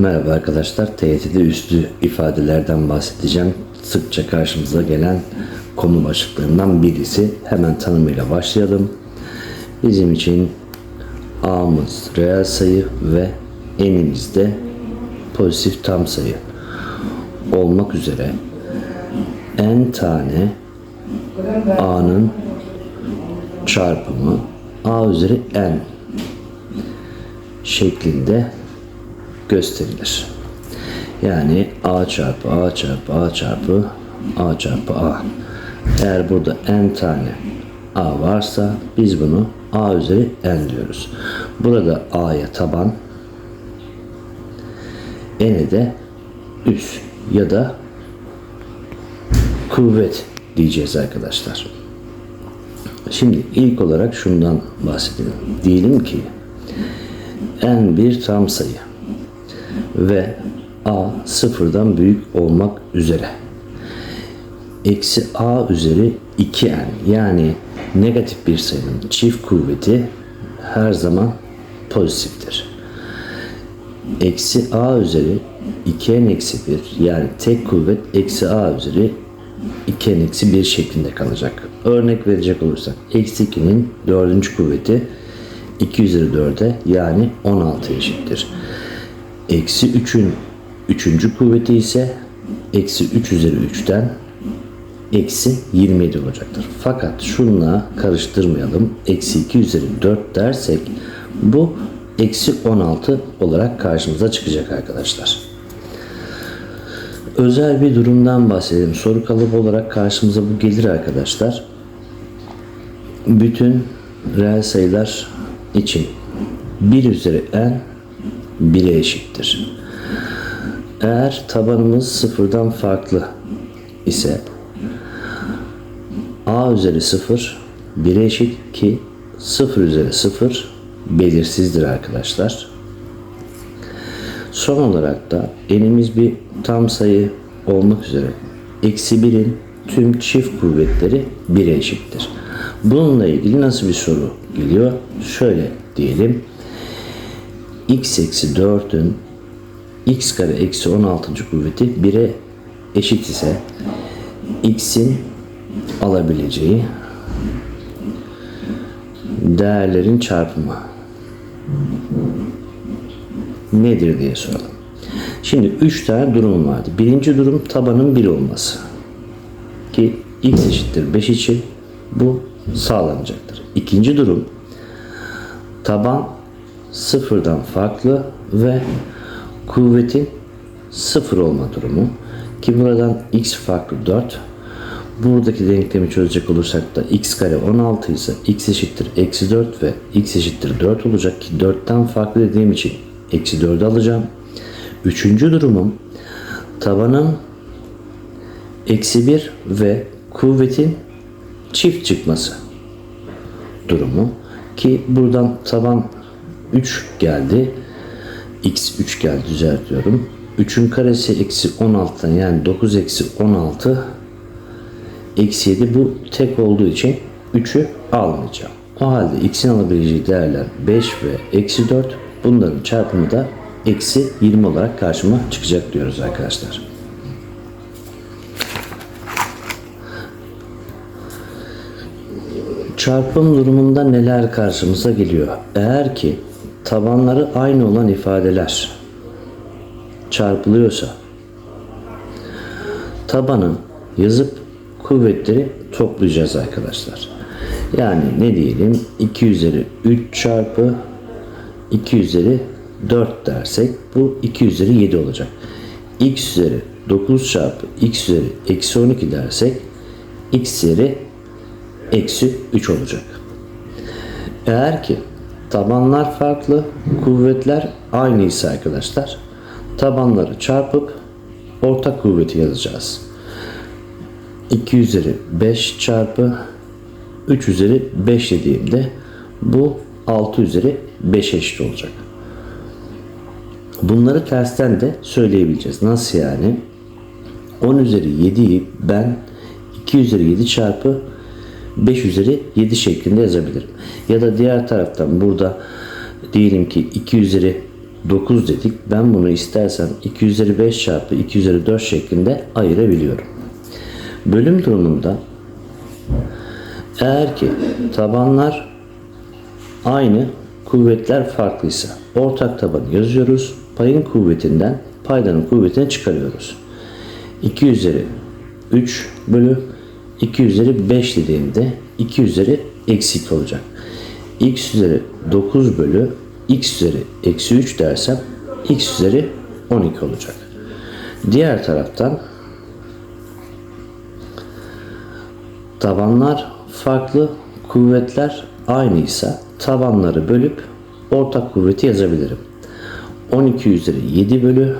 Merhaba arkadaşlar. TYT'de üstü ifadelerden bahsedeceğim. Sıkça karşımıza gelen konu başlıklarından birisi. Hemen tanımıyla başlayalım. Bizim için A'mız reel sayı ve N'imiz de pozitif tam sayı olmak üzere n tane A'nın çarpımı A üzeri n şeklinde gösterilir. Yani a çarpı a çarpı a çarpı a çarpı a. Eğer burada n tane a varsa biz bunu a üzeri n diyoruz. Burada a'ya taban, n'e de üs ya da kuvvet diyeceğiz arkadaşlar. Şimdi ilk olarak şundan bahsedelim. Diyelim ki n bir tam sayı ve a sıfırdan büyük olmak üzere. Eksi a üzeri 2n yani negatif bir sayının çift kuvveti her zaman pozitiftir. Eksi a üzeri 2n eksi 1 yani tek kuvvet eksi a üzeri 2n eksi 1 şeklinde kalacak. Örnek verecek olursak eksi 2'nin dördüncü kuvveti 2 üzeri 4'e yani 16 eşittir. Eksi 3'ün üçüncü kuvveti ise eksi 3 üzeri 3'ten eksi 27 olacaktır. Fakat şunla karıştırmayalım. Eksi 2 üzeri 4 dersek bu eksi 16 olarak karşımıza çıkacak arkadaşlar. Özel bir durumdan bahsedelim. Soru kalıbı olarak karşımıza bu gelir arkadaşlar. Bütün reel sayılar için 1 üzeri n 1'e eşittir. Eğer tabanımız sıfırdan farklı ise a üzeri 0 1'e eşit ki 0 üzeri 0 belirsizdir arkadaşlar. Son olarak da elimiz bir tam sayı olmak üzere eksi 1'in tüm çift kuvvetleri 1'e eşittir. Bununla ilgili nasıl bir soru geliyor? Şöyle diyelim. X eksi 4'ün x kare eksi 16. kuvveti 1'e eşit ise x'in alabileceği değerlerin çarpımı nedir diye soralım. Şimdi 3 tane durum vardı. Birinci durum tabanın 1 olması. Ki x eşittir 5 için bu sağlanacaktır. İkinci durum taban sıfırdan farklı ve kuvvetin sıfır olma durumu. Ki buradan x farklı 4 buradaki denklemi çözecek olursak da x kare 16 ise x eşittir eksi 4 ve x eşittir 4 olacak. Ki 4'ten farklı dediğim için eksi 4'ü alacağım. Üçüncü durumum tabanın eksi 1 ve kuvvetin çift çıkması durumu. Ki buradan taban 3 geldi. x 3 geldi düzeltiyorum. 3'ün karesi eksi 16'dan yani 9 eksi 16 eksi 7 bu tek olduğu için 3'ü almayacağım. O halde x'in alabileceği değerler 5 ve eksi 4 bunların çarpımı da eksi 20 olarak karşıma çıkacak diyoruz arkadaşlar. Çarpım durumunda neler karşımıza geliyor? Eğer ki tabanları aynı olan ifadeler çarpılıyorsa tabanın yazıp kuvvetleri toplayacağız arkadaşlar. Yani ne diyelim 2 üzeri 3 çarpı 2 üzeri 4 dersek bu 2 üzeri 7 olacak. x üzeri 9 çarpı x üzeri eksi 12 dersek x üzeri eksi 3 olacak. Eğer ki tabanlar farklı, kuvvetler aynı ise arkadaşlar tabanları çarpıp ortak kuvveti yazacağız. 2 üzeri 5 çarpı 3 üzeri 5 dediğimde bu 6 üzeri 5 eşit olacak. Bunları tersten de söyleyebileceğiz. Nasıl yani? 10 üzeri 7'yi ben 2 üzeri 7 çarpı 5 üzeri 7 şeklinde yazabilirim. Ya da diğer taraftan burada diyelim ki 2 üzeri 9 dedik. Ben bunu istersem 2 üzeri 5 çarpı 2 üzeri 4 şeklinde ayırabiliyorum. Bölüm durumunda eğer ki tabanlar aynı, kuvvetler farklıysa ortak tabanı yazıyoruz. Payın kuvvetinden paydanın kuvvetini çıkarıyoruz. 2 üzeri 3 bölü 2 üzeri 5 dediğimde 2 üzeri eksi 2 olacak. x üzeri 9 bölü x üzeri eksi 3 dersem x üzeri 12 olacak. Diğer taraftan tabanlar farklı, kuvvetler aynıysa tabanları bölüp ortak kuvveti yazabilirim. 12 üzeri 7 bölü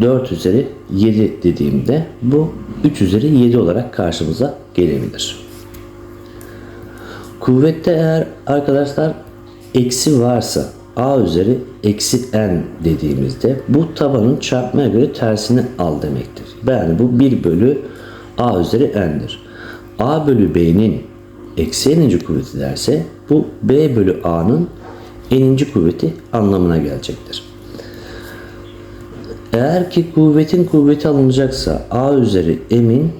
4 üzeri 7 dediğimde bu 3 üzeri 7 olarak karşımıza gelebilir. Kuvvette eğer arkadaşlar eksi varsa a üzeri eksi n dediğimizde bu tabanın çarpmaya göre tersini al demektir. Yani bu 1 bölü a üzeri n'dir. a bölü b'nin eksi n'inci kuvveti derse bu b bölü a'nın n'inci kuvveti anlamına gelecektir. Eğer ki kuvvetin kuvveti alınacaksa a üzeri m'in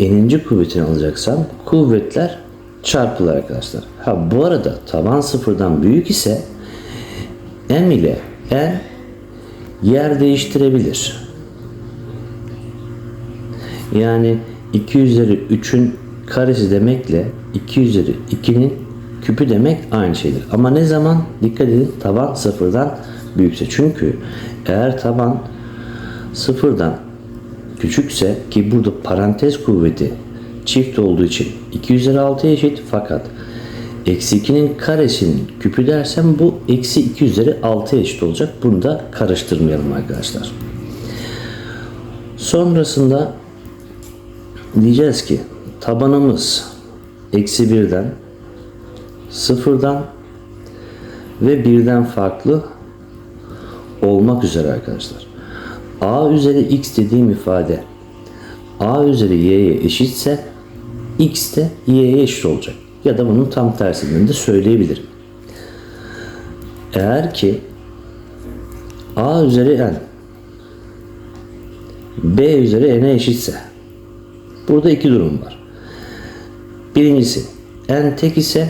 n'inci kuvvetini alacaksam kuvvetler çarpılır arkadaşlar. Ha bu arada taban sıfırdan büyük ise m ile n yer değiştirebilir. Yani 2 üzeri 3'ün karesi demekle 2 üzeri 2'nin küpü demek aynı şeydir. Ama ne zaman? Dikkat edin taban sıfırdan büyükse. Çünkü eğer taban sıfırdan küçükse ki burada parantez kuvveti çift olduğu için 2 üzeri 6'ya eşit fakat eksi 2'nin karesinin küpü dersem bu eksi 2 üzeri 6'ya eşit olacak. Bunu da karıştırmayalım arkadaşlar. Sonrasında diyeceğiz ki tabanımız eksi 1'den sıfırdan ve birden farklı olmak üzere arkadaşlar. A üzeri x dediğim ifade A üzeri y'ye eşitse x de y'ye eşit olacak. Ya da bunun tam tersinden de söyleyebilirim. Eğer ki A üzeri n B üzeri n'e eşitse burada iki durum var. Birincisi n tek ise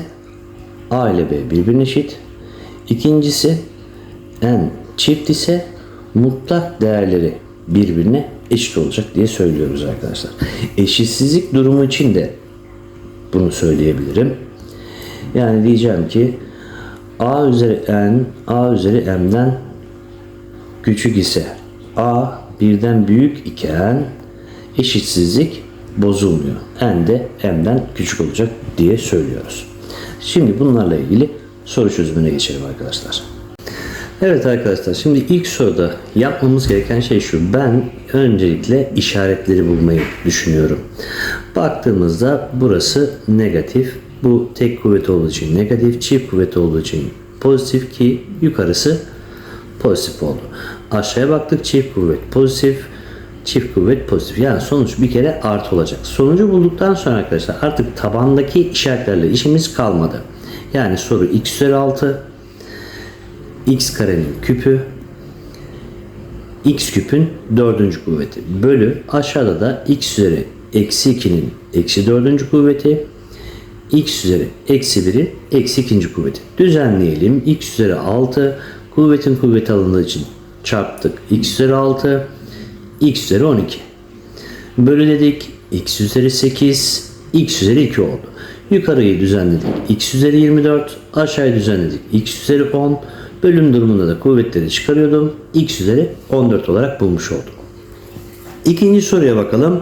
A ile B birbirine eşit. İkincisi n çift ise mutlak değerleri birbirine eşit olacak diye söylüyoruz arkadaşlar. Eşitsizlik durumu için de bunu söyleyebilirim. Yani diyeceğim ki a üzeri n a üzeri m'den küçük ise a birden büyük iken eşitsizlik bozulmuyor. n de m'den küçük olacak diye söylüyoruz. Şimdi bunlarla ilgili soru çözümüne geçelim arkadaşlar. Evet arkadaşlar şimdi ilk soruda yapmamız gereken şey şu. Ben öncelikle işaretleri bulmayı düşünüyorum. Baktığımızda burası negatif. Bu tek kuvvet olduğu için negatif, çift kuvvet olduğu için pozitif ki yukarısı pozitif oldu. Aşağıya baktık çift kuvvet pozitif, çift kuvvet pozitif. Yani sonuç bir kere artı olacak. Sonucu bulduktan sonra arkadaşlar artık tabandaki işaretlerle işimiz kalmadı. Yani soru x üzeri 6 x karenin küpü x küpün dördüncü kuvveti bölü aşağıda da x üzeri eksi 2'nin eksi dördüncü kuvveti x üzeri eksi 1'in eksi ikinci kuvveti. Düzenleyelim. x üzeri 6 kuvvetin kuvveti alındığı için çarptık. x üzeri 6 x üzeri 12. Bölü dedik. x üzeri 8 x üzeri 2 oldu. Yukarıyı düzenledik. x üzeri 24 aşağıyı düzenledik. x üzeri 10 Bölüm durumunda da kuvvetleri çıkarıyordum. X üzeri 14 olarak bulmuş oldum. İkinci soruya bakalım.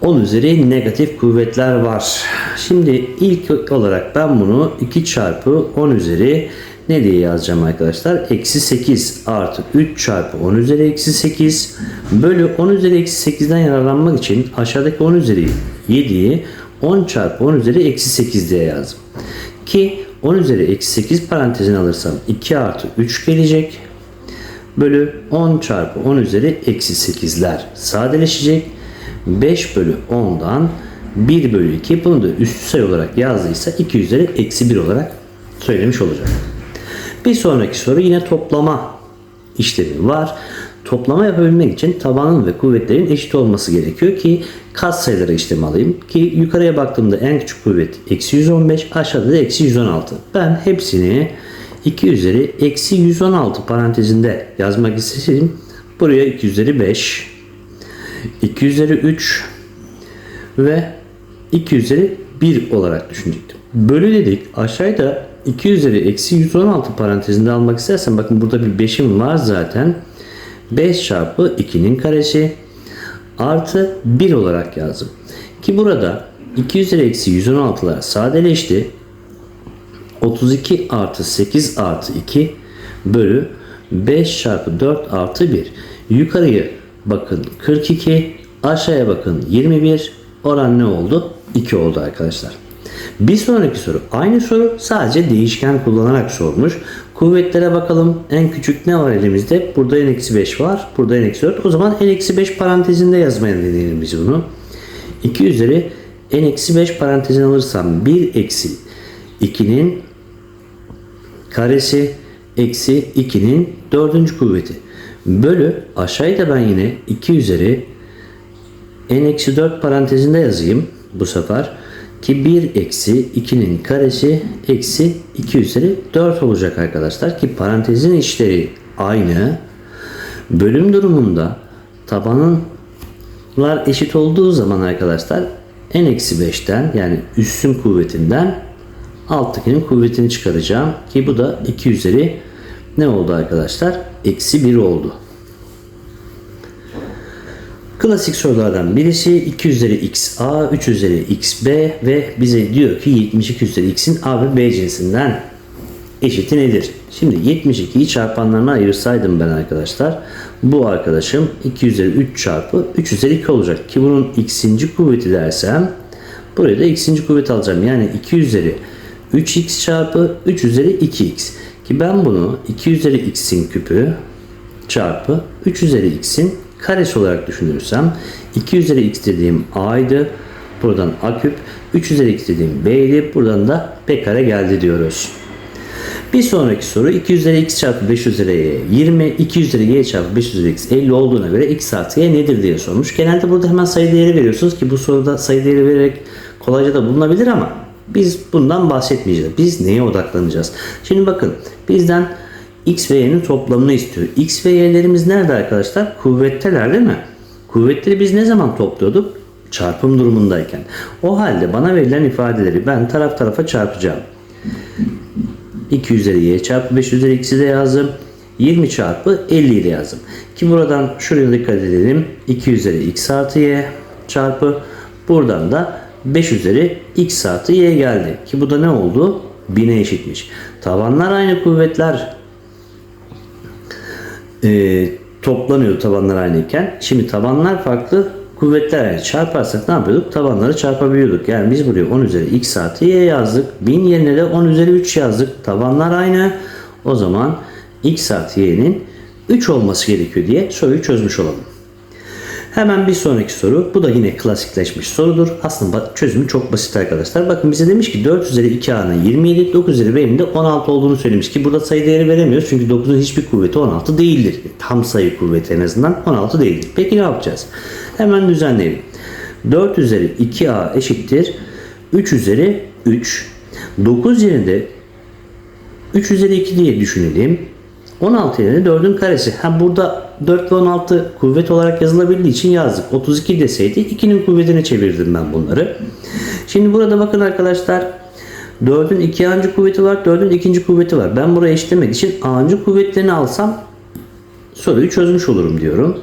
10 üzeri negatif kuvvetler var. Şimdi ilk olarak ben bunu 2 çarpı 10 üzeri ne diye yazacağım arkadaşlar? Eksi 8 artı 3 çarpı 10 üzeri eksi 8 bölü 10 üzeri eksi 8'den yararlanmak için aşağıdaki 10 üzeri 7'yi 10 çarpı 10 üzeri eksi 8 diye yazdım. Ki 10 üzeri eksi 8 parantezini alırsam 2 artı 3 gelecek. Bölü 10 çarpı 10 üzeri eksi 8'ler sadeleşecek. 5 bölü 10'dan 1 bölü 2 bunu da üstü sayı olarak yazdıysa 2 üzeri eksi 1 olarak söylemiş olacak. Bir sonraki soru yine toplama işlemi var. Toplama yapabilmek için tabanın ve kuvvetlerin eşit olması gerekiyor ki kat sayıları işlemi alayım. Ki yukarıya baktığımda en küçük kuvvet eksi 115 aşağıda da eksi 116. Ben hepsini 2 üzeri eksi 116 parantezinde yazmak isteseydim buraya 2 üzeri 5 2 üzeri 3 ve 2 üzeri 1 olarak düşünecektim. Bölü dedik aşağıda 2 üzeri eksi 116 parantezinde almak istersen bakın burada bir 5'im var zaten. 5 çarpı 2'nin karesi artı 1 olarak yazdım. Ki burada 2 üzeri eksi 116'lar sadeleşti. 32 artı 8 artı 2 bölü 5 çarpı 4 artı 1. Yukarıya bakın 42, aşağıya bakın 21. Oran ne oldu? 2 oldu arkadaşlar. Bir sonraki soru. Aynı soru sadece değişken kullanarak sormuş. Kuvvetlere bakalım. En küçük ne var elimizde? Burada n-5 var. Burada n-4. O zaman n-5 parantezinde yazmaya deneyelim biz bunu. 2 üzeri n-5 parantezine alırsam 1 eksi 2'nin karesi eksi 2'nin dördüncü kuvveti. Bölü aşağıya da ben yine 2 üzeri n-4 parantezinde yazayım bu sefer. Ki 1 eksi 2'nin karesi eksi 2 üzeri 4 olacak arkadaşlar. Ki parantezin içleri aynı. Bölüm durumunda tabanlar eşit olduğu zaman arkadaşlar n-5'ten yani üstün kuvvetinden alttakinin kuvvetini çıkaracağım. Ki bu da 2 üzeri ne oldu arkadaşlar? Eksi 1 oldu. Klasik sorulardan birisi 2 üzeri x a, 3 üzeri x b ve bize diyor ki 72 üzeri x'in a ve b cinsinden eşiti nedir? Şimdi 72'yi çarpanlarına ayırsaydım ben arkadaşlar bu arkadaşım 2 üzeri 3 çarpı 3 üzeri 2 olacak ki bunun x'inci kuvveti dersem buraya da x'inci kuvvet alacağım. Yani 2 üzeri 3x çarpı 3 üzeri 2x ki ben bunu 2 üzeri x'in küpü çarpı 3 üzeri x'in karesi olarak düşünürsem 2 üzeri x dediğim a'ydı. Buradan a küp 3 üzeri x dediğim b'ydi. Buradan da b kare geldi diyoruz. Bir sonraki soru 2 üzeri x çarpı 5 üzeri y 20, 2 üzeri y çarpı 5 üzeri x 50 olduğuna göre x artı y nedir diye sormuş. Genelde burada hemen sayı değeri veriyorsunuz ki bu soruda sayı değeri vererek kolayca da bulunabilir ama biz bundan bahsetmeyeceğiz. Biz neye odaklanacağız? Şimdi bakın bizden x ve y'nin toplamını istiyor. x ve y'lerimiz nerede arkadaşlar? Kuvvetteler değil mi? Kuvvetleri biz ne zaman topluyorduk? Çarpım durumundayken. O halde bana verilen ifadeleri ben taraf tarafa çarpacağım. 2 üzeri y çarpı 5 üzeri x'i de yazdım. 20 çarpı 50 ile yazdım. Ki buradan şuraya dikkat edelim. 2 üzeri x artı y çarpı buradan da 5 üzeri x artı y geldi. Ki bu da ne oldu? 1000'e eşitmiş. Tabanlar aynı kuvvetler e, toplanıyor tabanlar aynıyken. Şimdi tabanlar farklı kuvvetler yani çarparsak ne yapıyorduk? Tabanları çarpabiliyorduk. Yani biz buraya 10 üzeri x artı y yazdık. 1000 yerine de 10 üzeri 3 yazdık. Tabanlar aynı. O zaman x artı y'nin 3 olması gerekiyor diye soruyu çözmüş olalım. Hemen bir sonraki soru. Bu da yine klasikleşmiş sorudur. Aslında çözümü çok basit arkadaşlar. Bakın bize demiş ki 4 üzeri 2a'nın 27, 9 üzeri b'nin de 16 olduğunu söylemiş ki burada sayı değeri veremiyoruz. Çünkü 9'un hiçbir kuvveti 16 değildir. Tam sayı kuvveti en azından 16 değildir. Peki ne yapacağız? Hemen düzenleyelim. 4 üzeri 2a eşittir. 3 üzeri 3. 9 yerinde 3 üzeri 2 diye düşünelim. 16 yerine 4'ün karesi. Ha burada 4 ve 16 kuvvet olarak yazılabildiği için yazdık. 32 deseydi 2'nin kuvvetini çevirdim ben bunları. Şimdi burada bakın arkadaşlar 4'ün 2 ancı kuvveti var. 4'ün ikinci kuvveti var. Ben buraya eşitlemek için a'ncı kuvvetlerini alsam soruyu çözmüş olurum diyorum.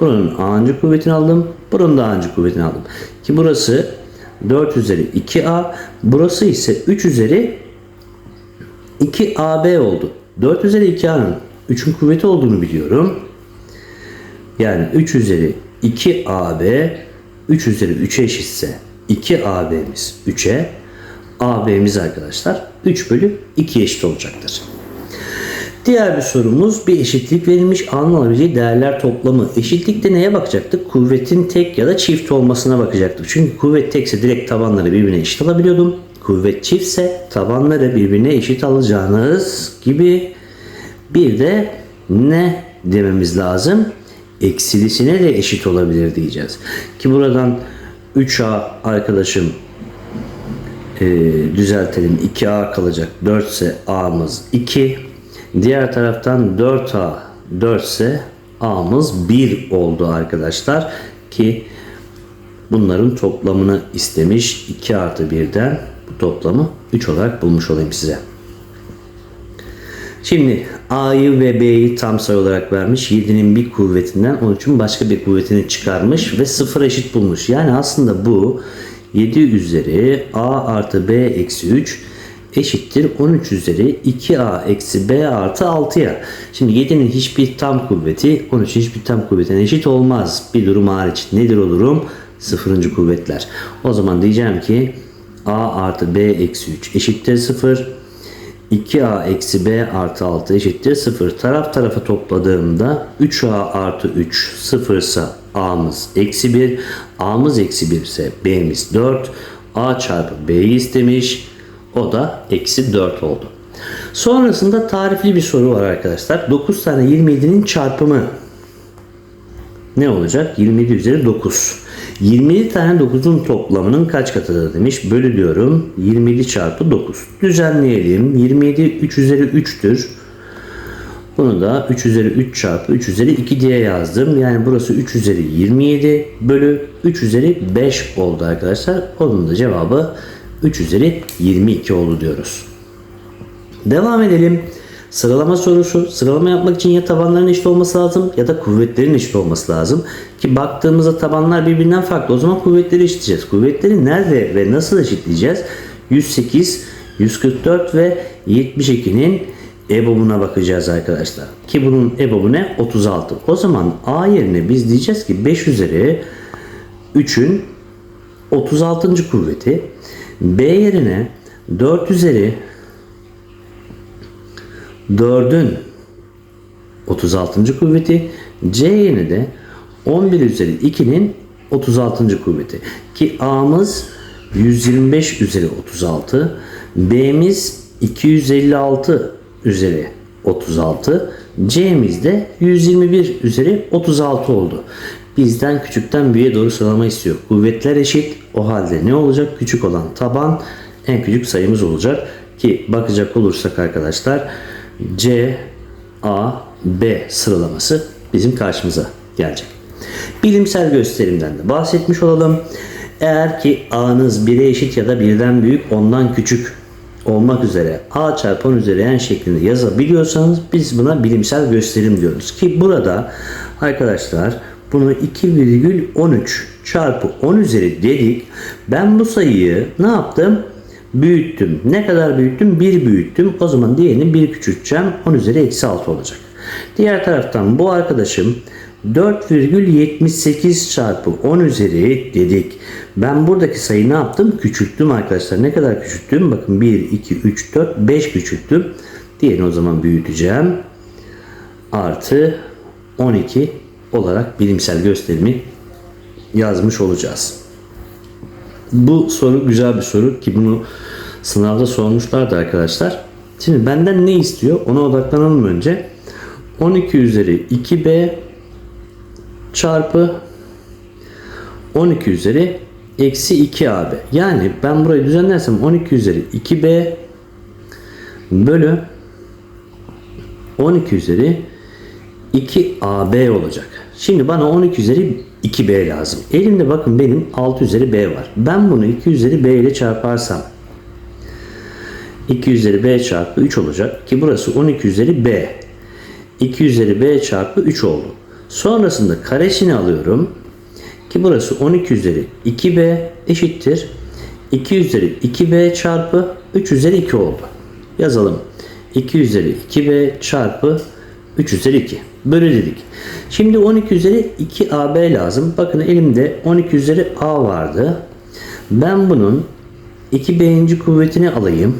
Buranın a'ncı kuvvetini aldım. Buranın da a'ncı kuvvetini aldım. Ki burası 4 üzeri 2a. Burası ise 3 üzeri 2ab oldu. 4 üzeri 2a'nın 3'ün kuvveti olduğunu biliyorum. Yani 3 üzeri 2ab 3 üzeri 3'e eşitse 2ab'miz 3'e ab'miz arkadaşlar 3 bölü 2 eşit olacaktır. Diğer bir sorumuz bir eşitlik verilmiş alınabileceği değerler toplamı. Eşitlikte neye bakacaktık? Kuvvetin tek ya da çift olmasına bakacaktık. Çünkü kuvvet tekse direkt tabanları birbirine eşit alabiliyordum. kuvvet çiftse tabanları birbirine eşit alacağınız gibi bir de ne dememiz lazım? Eksilisine de eşit olabilir diyeceğiz. Ki buradan 3A arkadaşım e, düzeltelim. 2A kalacak. 4 ise A'mız 2. Diğer taraftan 4A 4 ise A'mız 1 oldu arkadaşlar. Ki bunların toplamını istemiş. 2 artı 1'den bu toplamı 3 olarak bulmuş olayım size. Şimdi A'yı ve B'yi tam sayı olarak vermiş. 7'nin bir kuvvetinden 13'ün başka bir kuvvetini çıkarmış ve 0 eşit bulmuş. Yani aslında bu 7 üzeri A artı B eksi 3 eşittir 13 üzeri 2A eksi B artı 6'ya. Şimdi 7'nin hiçbir tam kuvveti 13'ün hiçbir tam kuvvetine eşit olmaz. Bir durum hariç. Nedir o durum? Sıfırıncı kuvvetler. O zaman diyeceğim ki A artı B eksi 3 eşittir 0. 2a eksi b artı 6 eşittir 0. Taraf tarafa topladığımda 3a artı 3 0 ise a'mız eksi 1. a'mız eksi 1 ise b'miz 4. a çarpı b'yi istemiş. O da eksi 4 oldu. Sonrasında tarifli bir soru var arkadaşlar. 9 tane 27'nin çarpımı ne olacak? 27 üzeri 9. 27 tane 9'un toplamının kaç katıdır demiş. Bölü diyorum. 27 çarpı 9. Düzenleyelim. 27 3 üzeri 3'tür. Bunu da 3 üzeri 3 çarpı 3 üzeri 2 diye yazdım. Yani burası 3 üzeri 27 bölü 3 üzeri 5 oldu arkadaşlar. Onun da cevabı 3 üzeri 22 oldu diyoruz. Devam edelim. Sıralama sorusu. Sıralama yapmak için ya tabanların eşit olması lazım ya da kuvvetlerin eşit olması lazım. Ki baktığımızda tabanlar birbirinden farklı. O zaman kuvvetleri eşitleyeceğiz. Kuvvetleri nerede ve nasıl eşitleyeceğiz? 108, 144 ve 72'nin EBOB'una bakacağız arkadaşlar. Ki bunun EBOB'u ne? 36. O zaman A yerine biz diyeceğiz ki 5 üzeri 3'ün 36. kuvveti. B yerine 4 üzeri 4'ün 36. kuvveti C yerine de 11 üzeri 2'nin 36. kuvveti. Ki A'mız 125 üzeri 36. B'miz 256 üzeri 36. C'miz de 121 üzeri 36 oldu. Bizden küçükten büyüğe doğru sıralama istiyor. Kuvvetler eşit. O halde ne olacak? Küçük olan taban en küçük sayımız olacak. Ki bakacak olursak arkadaşlar C, A, B sıralaması bizim karşımıza gelecek. Bilimsel gösterimden de bahsetmiş olalım. Eğer ki A'nız 1'e eşit ya da birden büyük ondan küçük olmak üzere A çarpı 10 üzeri n şeklinde yazabiliyorsanız biz buna bilimsel gösterim diyoruz. Ki burada arkadaşlar bunu 2,13 çarpı 10 üzeri dedik. Ben bu sayıyı ne yaptım? Büyüttüm. Ne kadar büyüttüm? 1 büyüttüm. O zaman diğerini 1 küçülteceğim. 10 üzeri eksi 6 olacak. Diğer taraftan bu arkadaşım 4,78 çarpı 10 üzeri dedik. Ben buradaki sayıyı ne yaptım? Küçülttüm arkadaşlar. Ne kadar küçülttüm? Bakın 1, 2, 3, 4, 5 küçülttüm. Diğerini o zaman büyüteceğim. Artı 12 olarak bilimsel gösterimi yazmış olacağız. Bu soru güzel bir soru ki bunu sınavda sormuşlardı arkadaşlar. Şimdi benden ne istiyor? Ona odaklanalım önce. 12 üzeri 2b çarpı 12 üzeri eksi 2ab. Yani ben burayı düzenlersem 12 üzeri 2b bölü 12 üzeri 2ab olacak. Şimdi bana 12 üzeri 2b lazım. Elimde bakın benim 6 üzeri b var. Ben bunu 2 üzeri b ile çarparsam 2 üzeri b çarpı 3 olacak ki burası 12 üzeri b. 2 üzeri b çarpı 3 oldu. Sonrasında karesini alıyorum ki burası 12 üzeri 2b eşittir. 2 üzeri 2b çarpı 3 üzeri 2 oldu. Yazalım. 2 üzeri 2b çarpı 3 üzeri 2. Bölü dedik. Şimdi 12 üzeri 2AB lazım. Bakın elimde 12 üzeri A vardı. Ben bunun 2B'inci kuvvetini alayım.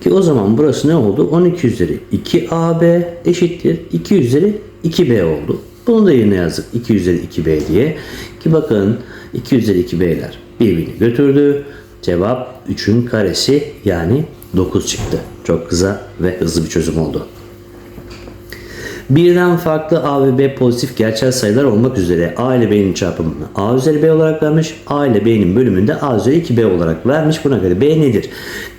Ki o zaman burası ne oldu? 12 üzeri 2AB eşittir. 2 üzeri 2B oldu. Bunu da yerine yazdık. 2 üzeri 2B diye. Ki bakın 2 üzeri 2B'ler birbirini götürdü. Cevap 3'ün karesi yani 9 çıktı. Çok kısa ve hızlı bir çözüm oldu. Birden farklı A ve B pozitif gerçel sayılar olmak üzere A ile B'nin çarpımını A üzeri B olarak vermiş. A ile B'nin bölümünde A üzeri 2B olarak vermiş. Buna göre B nedir?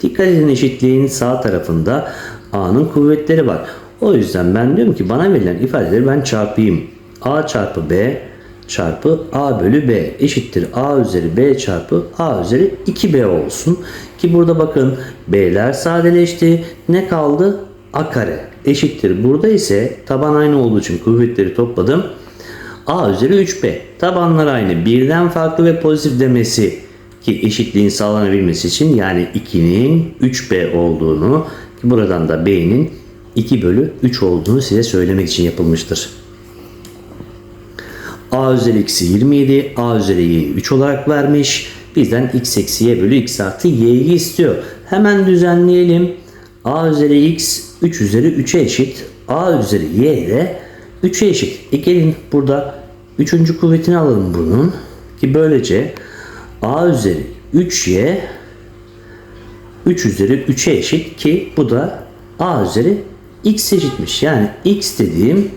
Dikkat edin eşitliğin sağ tarafında A'nın kuvvetleri var. O yüzden ben diyorum ki bana verilen ifadeleri ben çarpayım. A çarpı B çarpı A bölü B eşittir A üzeri B çarpı A üzeri 2B olsun. Ki burada bakın B'ler sadeleşti. Ne kaldı? A kare eşittir. Burada ise taban aynı olduğu için kuvvetleri topladım. A üzeri 3B. Tabanlar aynı. Birden farklı ve pozitif demesi ki eşitliğin sağlanabilmesi için yani 2'nin 3B olduğunu ki buradan da B'nin 2 bölü 3 olduğunu size söylemek için yapılmıştır. A üzeri eksi 27, A üzeri y'yi 3 olarak vermiş. Bizden x eksi y bölü x artı y'yi istiyor. Hemen düzenleyelim. A üzeri x 3 üzeri 3'e eşit. A üzeri y de 3'e eşit. E gelin burada 3. kuvvetini alalım bunun. Ki böylece A üzeri 3y 3 üzeri 3'e eşit ki bu da A üzeri x eşitmiş. Yani x dediğim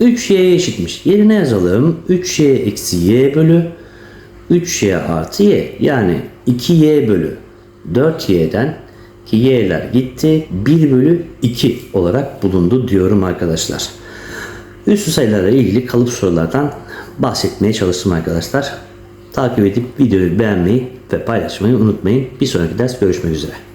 3y'ye eşitmiş. Yerine yazalım. 3y eksi y bölü 3y artı y. Yani 2y bölü 4y'den ki y'ler gitti 1 bölü 2 olarak bulundu diyorum arkadaşlar. Üstü sayılarla ilgili kalıp sorulardan bahsetmeye çalıştım arkadaşlar. Takip edip videoyu beğenmeyi ve paylaşmayı unutmayın. Bir sonraki ders görüşmek üzere.